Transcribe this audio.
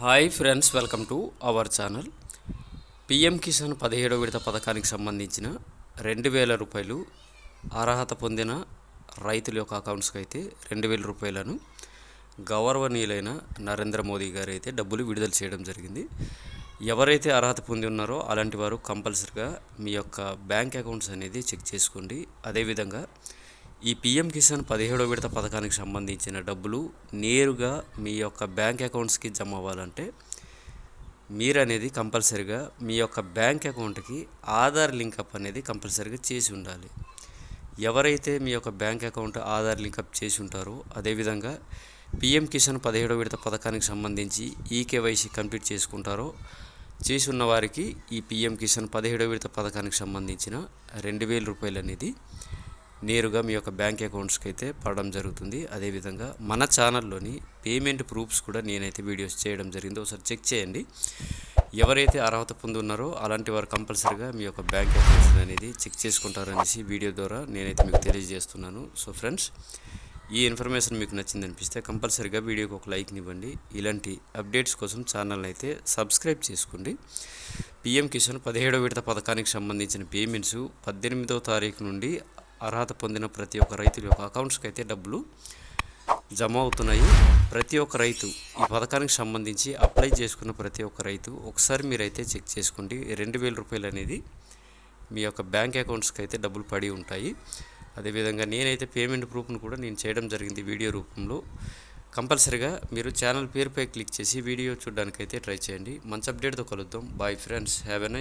Hi friends welcome to our channel PM Kisan పదిహేడవ విడత పథకానికి సంబంధించిన రెండు వేల రూపాయలు అర్హత పొందిన రైతుల యొక్క అకౌంట్స్కి అయితే రెండు వేల రూపాయలను గౌరవనీయులైన నరేంద్ర మోదీ గారు అయితే డబ్బులు విడుదల చేయడం జరిగింది. ఎవరైతే అర్హత పొంది ఉన్నారో అలాంటి వారు కంపల్సరిగా మీ యొక్క బ్యాంక్ అకౌంట్స్ అనేది చెక్ చేసుకోండి. అదేవిధంగా ఈ పిఎం కిసాన్ పదిహేడో విడత పథకానికి సంబంధించిన డబ్బులు నేరుగా మీ యొక్క బ్యాంక్ అకౌంట్స్కి జమ అవ్వాలంటే మీరు అనేది కంపల్సరిగా మీ యొక్క బ్యాంక్ అకౌంట్కి ఆధార్ లింకప్ అనేది కంపల్సరిగా చేసి ఉండాలి. ఎవరైతే మీ యొక్క బ్యాంక్ అకౌంట్ ఆధార్ లింకప్ చేసి ఉంటారో అదేవిధంగా పిఎం కిసాన్ పదిహేడో విడత పథకానికి సంబంధించి ఈకేవైసీ కంప్లీట్ చేసుకుంటారో చేసి ఉన్న వారికి ఈ పిఎం కిసాన్ పదిహేడో విడత పథకానికి సంబంధించిన రెండు వేల రూపాయలు అనేది నేరుగా మీ యొక్క బ్యాంక్ అకౌంట్స్కి అయితే పడడం జరుగుతుంది. అదేవిధంగా మన ఛానల్లోని పేమెంట్ ప్రూఫ్స్ కూడా నేనైతే వీడియోస్ చేయడం జరిగింది. ఒకసారి చెక్ చేయండి. ఎవరైతే అర్హత పొంది ఉన్నారో అలాంటి వారు కంపల్సరీగా మీ యొక్క బ్యాంక్ అకౌంట్స్ అనేది చెక్ చేసుకుంటారనేసి వీడియో ద్వారా నేనైతే మీకు తెలియజేస్తున్నాను. సో ఫ్రెండ్స్ ఈ ఇన్ఫర్మేషన్ మీకు నచ్చింది అనిపిస్తే కంపల్సరీగా వీడియోకి ఒక లైక్నివ్వండి ఇలాంటి అప్డేట్స్ కోసం ఛానల్ని అయితే సబ్స్క్రైబ్ చేసుకోండి. పిఎం కిసాన్ పదిహేడో విడత పథకానికి సంబంధించిన పేమెంట్స్ పద్దెనిమిదవ తారీఖు నుండి అర్హత పొందిన ప్రతి ఒక్క రైతుల యొక్క అకౌంట్స్కి అయితే డబ్బులు జమ అవుతున్నాయి. ప్రతి ఒక్క రైతు ఈ పథకానికి సంబంధించి అప్లై చేసుకున్న ప్రతి ఒక్క రైతు ఒకసారి మీరైతే చెక్ చేసుకోండి. రెండు వేల రూపాయలు అనేది మీ యొక్క బ్యాంక్ అకౌంట్స్కి అయితే డబ్బులు పడి ఉంటాయి. అదేవిధంగా నేనైతే పేమెంట్ ప్రూఫ్ను కూడా నేను చేయడం జరిగింది వీడియో రూపంలో. కంపల్సరిగా మీరు ఛానల్ పేరుపై క్లిక్ చేసి వీడియో చూడడానికైతే ట్రై చేయండి. మంచి అప్డేట్తో కలుద్దాం. Bye friends have a nice